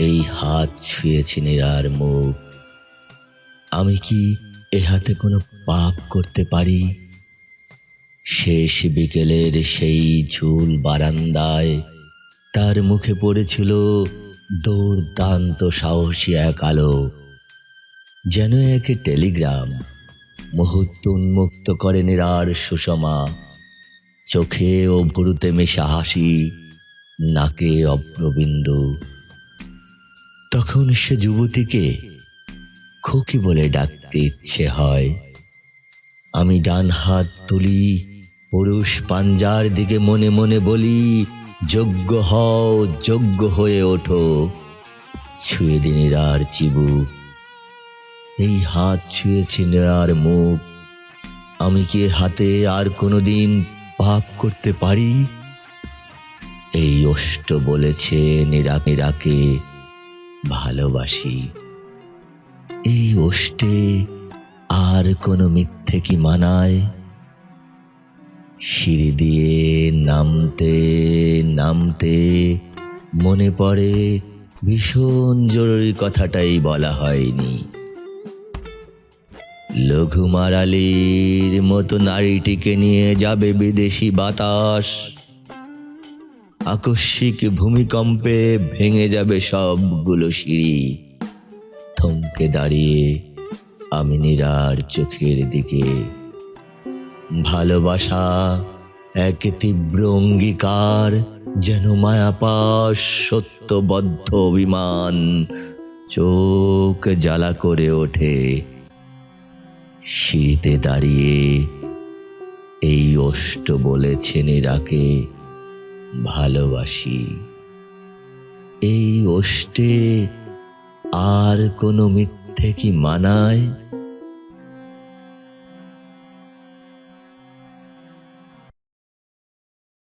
এই হাত ছুঁয়েছে নীরার মুখ। আমি কি এ হাতে কোনো পাপ করতে পারি? শেষ বিকেলের সেই ঝুল বারান্দায় তার মুখে পড়েছিল দুর্দান্ত সাহসী এক আলো। যেন এক টেলিগ্রাম মুহূর্ত উন্মুক্ত করে নিরার সুষমা। চোখে ও ভুরুতে মেশা হাসি, নাকে অভ্রবিন্দু। তখন সে যুবতীকে খুকি বলে ডাকতে ইচ্ছে হয়। আমি ডান হাত তুলি, পুরুষ পাঞ্জার দিকে মনে মনে বলি, যোগ্য হও, যোগ্য হয়ে ওঠো। ছুঁয়ে দিন আর চিবুক এই হাত ছুঁয়েছে নেড়ার মুখ। আমি কি হাতে আর কোনোদিন পাপ করতে পারি? এই অষ্ট বলেছে নিরা নিরাকে। ভালোবাসি। এই অষ্টে আর কোনো মিথ্যে কি মানায়? সিঁড়ি দিয়ে নামতে নামতে মনে পড়ে, ভীষণ জরুরি কথাটাই বলা হয়নি। লঘু মারালির মতো নারীটিকে নিয়ে যাবে বিদেশি বাতাস। আকস্মিক ভূমিকম্পে ভেঙে যাবে সবগুলো সিঁড়ি। থমকে দাঁড়িয়ে আমি নীরার চোখের দিকে। ভালোবাসা এক তীব্র অঙ্গীকার যেন মায়াপাশ সত্যবদ্ধ অভিমান। চোখ জ্বালা করে ওঠে। সিঁড়িতে দাঁড়িয়ে এই অষ্ট বলেছে নীরাকে। ভালোবাসি। এই অষ্টে আর কোনো মিথ্যে কি মানায়?